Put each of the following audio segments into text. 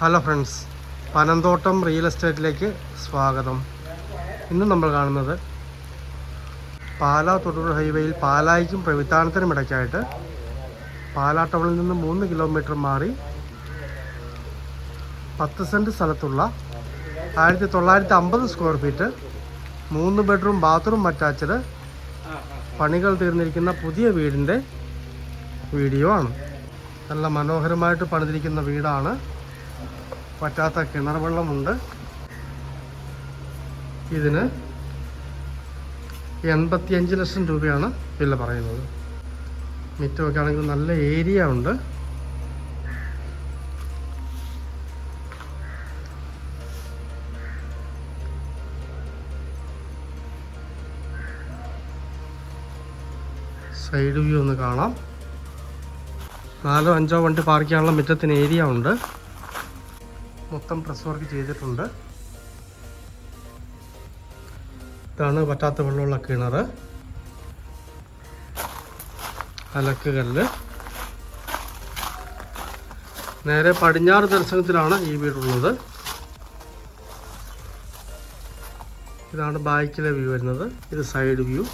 Hello friends Panamthottam real എസ്റ്റേറ്റിലേക്ക് സ്വാഗതം. ഇന്ന് നമ്മൾ കാണുന്നത് പാല തൊടൂർ ഹൈവേയിൽ പാലായിക്കും പ്രവിത്താനത്തിനും ഇടയ്ക്കായിട്ട് പാലാ ടൗണിൽ നിന്ന് മൂന്ന് കിലോമീറ്റർ മാറി പത്ത് സെന്റ് സ്ഥലത്തുള്ള ആയിരത്തി തൊള്ളായിരത്തി അമ്പത് സ്ക്വയർ ഫീറ്റ് മൂന്ന് ബെഡ്റൂം ബാത്റൂം അറ്റാച്ച്ഡ് പണികൾ തീർന്നിരിക്കുന്ന പുതിയ വീടിന്റെ വീഡിയോ ആണ്. നല്ല മനോഹരമായിട്ട് പണിതിരിക്കുന്ന വീടാണ്. പറ്റാത്ത കിണർ വെള്ളമുണ്ട് ഇതിന് എൺപത്തിയഞ്ച് ലക്ഷം രൂപയാണ് വില പറയുന്നത്. മിറ്റമൊക്കെ ആണെങ്കിൽ നല്ല ഏരിയ ഉണ്ട്. സൈഡ് വ്യൂ ഒന്ന് കാണാം. നാലോ അഞ്ചോ വണ്ടി പാർക്ക് ചെയ്യാനുള്ള മിറ്റത്തിന് ഏരിയ ഉണ്ട്. മൊത്തം പ്രസ് വർക്ക് ചെയ്തിട്ടുണ്ട്. ഇതാണ് വറ്റാത്ത വെള്ളമുള്ള കിണർ. അലക്കുകല്ല് നേരെ പടിഞ്ഞാറ് ദർശനത്തിലാണ് ഈ വീടുള്ളത്. ഇതാണ് ബാക്കിലെ വ്യൂ വരുന്നത്. ഇത് സൈഡ് വ്യൂ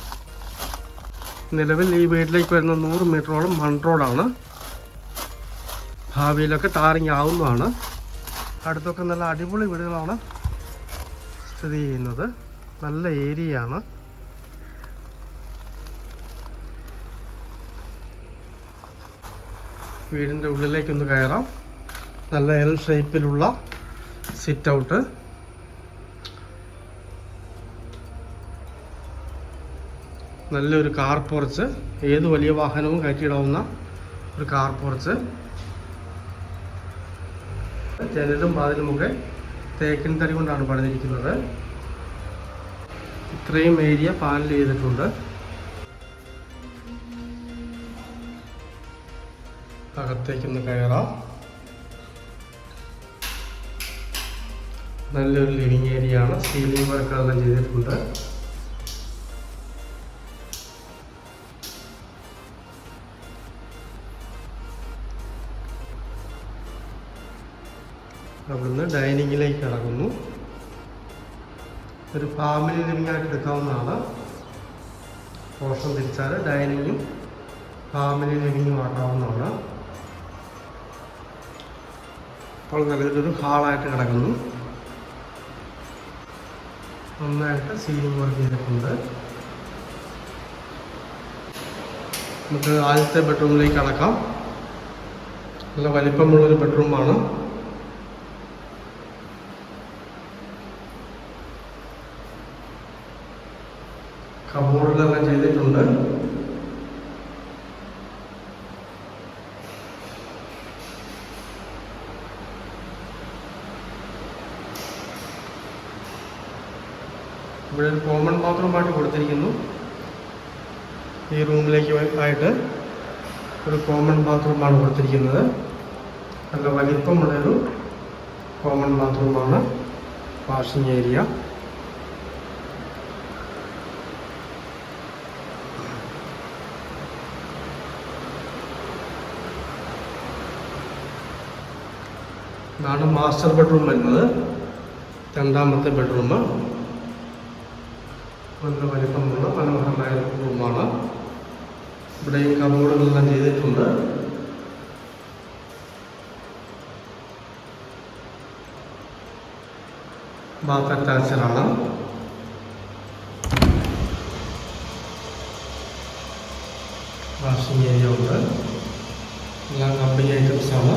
നിലവിൽ ഈ വീട്ടിലേക്ക് വരുന്ന നൂറ് മീറ്ററോളം മൺ റോഡാണ് ഭാവിയിലൊക്കെ ടാറിങ് ആവുന്നതാണ്. അടുത്തൊക്കെ നല്ല അടിപൊളി വീടുകളാണ് സ്ഥിതി ചെയ്യുന്നത്. നല്ല ഏരിയയാണ്. വീടിന്റെ ഉള്ളിലേക്കൊന്ന് കയറാം. നല്ല എൽ ഷേപ്പിലുള്ള സിറ്റ് ഔട്ട് നല്ലൊരു കാർ പോർച്ച് ഏത് വലിയ വാഹനവും കയറ്റിയിടാവുന്ന ഒരു കാർ പോർച്ച് ജനലും വാതിലുമൊക്കെ തേക്കിൻ തടി കൊണ്ടാണ് പണിതിരിക്കുന്നത്. ഇത്രയും ഏരിയ പാനൽ ചെയ്തിട്ടുണ്ട്. അകത്തേക്കൊന്ന് കയറാം. നല്ലൊരു ലിവിങ് ഏരിയ ആണ് സീലിംഗ് വർക്കുകളെല്ലാം ചെയ്തിട്ടുണ്ട്. അവിടുന്ന് ഡൈനിങ്ങിലേക്ക് ഇറങ്ങുന്നു. ഒരു ഫാമിലി ലിവിംഗ് ആയിട്ട് എടുക്കാവുന്നതാണ്. പോർഷൻ തിരിച്ചാൽ ഡൈനിങ്ങും ഫാമിലി ലിവിങ്ങും ആക്കാവുന്നതാണ്. അപ്പോൾ നല്ലൊരു ഹാളായിട്ട് കിടക്കുന്നു. നന്നായിട്ട് സീലിംഗ് വർക്ക് ചെയ്തിട്ടുണ്ട്. നമുക്ക് ആദ്യത്തെ ബെഡ്റൂമിലേക്ക് അടക്കാം നല്ല വലിപ്പമുള്ളൊരു ബെഡ്റൂമാണ്. കബോർഡിലെല്ലാം ചെയ്തിട്ടുണ്ട്. ഇവിടെ ഒരു കോമൺ ബാത്റൂമായിട്ട് കൊടുത്തിരിക്കുന്നു. ഈ റൂമിലേക്ക് ആയിട്ട് ഒരു കോമൺ ബാത്റൂമാണ് കൊടുത്തിരിക്കുന്നത്. നല്ല വലിപ്പമുള്ളൊരു കോമൺ ബാത്റൂമാണ് വാഷിംഗ് ഏരിയ. ഇതാണ് മാസ്റ്റർ ബെഡ്റൂം വരുന്നത്. രണ്ടാമത്തെ ബെഡ്റൂം നല്ല വലിപ്പമുള്ള മനോഹരമായ റൂമാണ് ഇവിടെ ഈ കബോർഡുകളെല്ലാം ചെയ്തിട്ടുണ്ട്. ബാത്ത് അറ്റാച്ചഡാണ് വാഷിംഗ് ഏരിയ ഉണ്ട്. എല്ലാം കമ്പനി ഐറ്റംസ് ആണ്.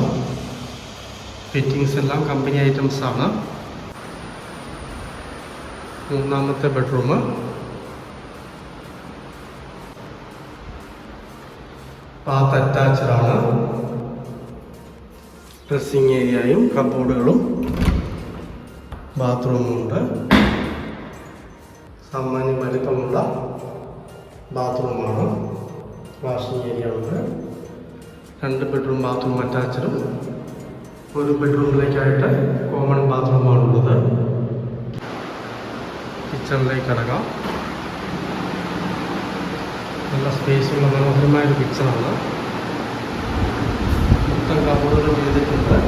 ഫിറ്റിങ്സ് എല്ലാം കമ്പനി ഐറ്റംസ് ആണ്. മൂന്നാമത്തെ ബെഡ്റൂം ബാത്ത് അറ്റാച്ച്ഡ് ആണ്. ഡ്രസ്സിങ് ഏരിയയും കബോർഡുകളും ബാത്റൂമും ഉണ്ട്. സാമാന്യ വലിപ്പമുള്ള ബാത്റൂമാണ് വാഷിംഗ് ഏരിയ ഉണ്ട്. രണ്ട് ബെഡ്റൂം ബാത്റൂം അറ്റാച്ച്ഡും ഒരു ബെഡ്റൂമിലേക്കായിട്ട് കോമൺ ബാത്റൂമാണുള്ളത് കിച്ചണിലേക്ക് കിടക്കാം നല്ല സ്പേസുള്ള മനോഹരമായ ഒരു കിച്ചണാണ് മൊത്തം കബോർഡുകൾ ചെയ്തിട്ടുണ്ട്.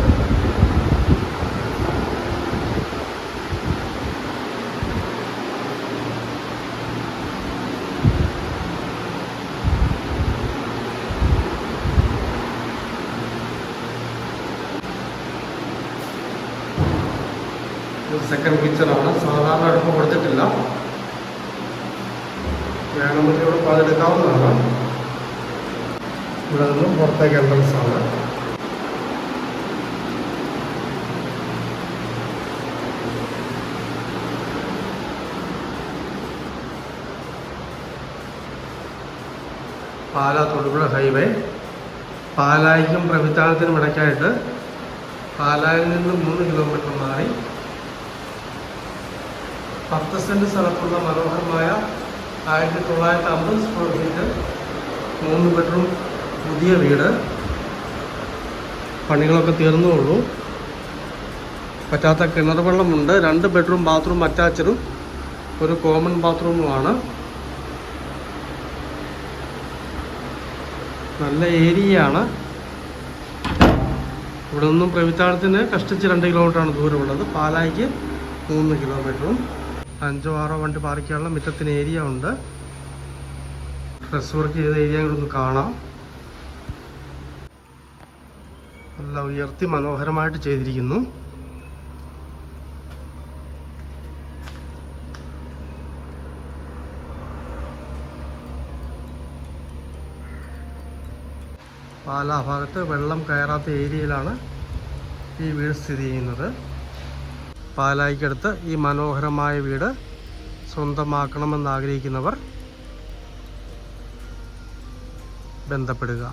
സെക്കൻഡ് കിച്ചണാണ് സാധാരണ അടുപ്പ് കൊടുത്തിട്ടില്ല. വേണമെങ്കിൽ ഇവിടെ പതെടുക്കാവുന്നതാണ് ഇവിടെ നിന്നും പുറത്തേക്ക് എൻട്രൻസ് ആണ്. പാലാ തൊടുപുഴ ഹൈവേ. പാലായിക്കും പ്രവിത്താളത്തിനും ഇടയ്ക്കായിട്ട് പാലായിൽ നിന്ന് മൂന്ന് കിലോമീറ്റർ മാറി പത്ത് സെന്റ് സ്ഥലത്തുള്ള മനോഹരമായ ആയിരത്തി തൊള്ളായിരത്തി അമ്പത് സ്ക്വയർ ഫീറ്റ് മൂന്ന് ബെഡ്റൂം പുതിയ വീട്. പണികളൊക്കെ തീർന്നേ ഉള്ളൂ പറ്റാത്ത കിണർ വെള്ളമുണ്ട്. രണ്ട് ബെഡ്റൂം ബാത്റൂം അറ്റാച്ചഡും ഒരു കോമൺ ബാത്റൂമുമാണ് നല്ല ഏരിയയാണ് ഇവിടെ നിന്നും പ്രവിത്താളത്തിന് കഷ്ടിച്ച് രണ്ട് കിലോമീറ്ററാണ് ദൂരമുള്ളത്. പാലായിക്ക് മൂന്ന് കിലോമീറ്ററും അഞ്ചോ ആറോ വണ്ടി പാർക്ക് ചെയ്യാനുള്ള മുറ്റത്തിന് ഏരിയ ഉണ്ട്. ഡ്രസ് വർക്ക് ചെയ്ത ഏരിയ ഒന്ന് കാണാം. നല്ല ഉയർത്തി മനോഹരമായിട്ട് ചെയ്തിരിക്കുന്നു. പാലാ ഭാഗത്ത് വെള്ളം കയറാത്ത ഏരിയയിലാണ് ഈ വീട് സ്ഥിതി ചെയ്യുന്നത്. പാലായിക്കടുത്ത് ഈ മനോഹരമായ വീട് സ്വന്തമാക്കണമെന്ന് ആഗ്രഹിക്കുന്നവർ ബന്ധപ്പെടുക.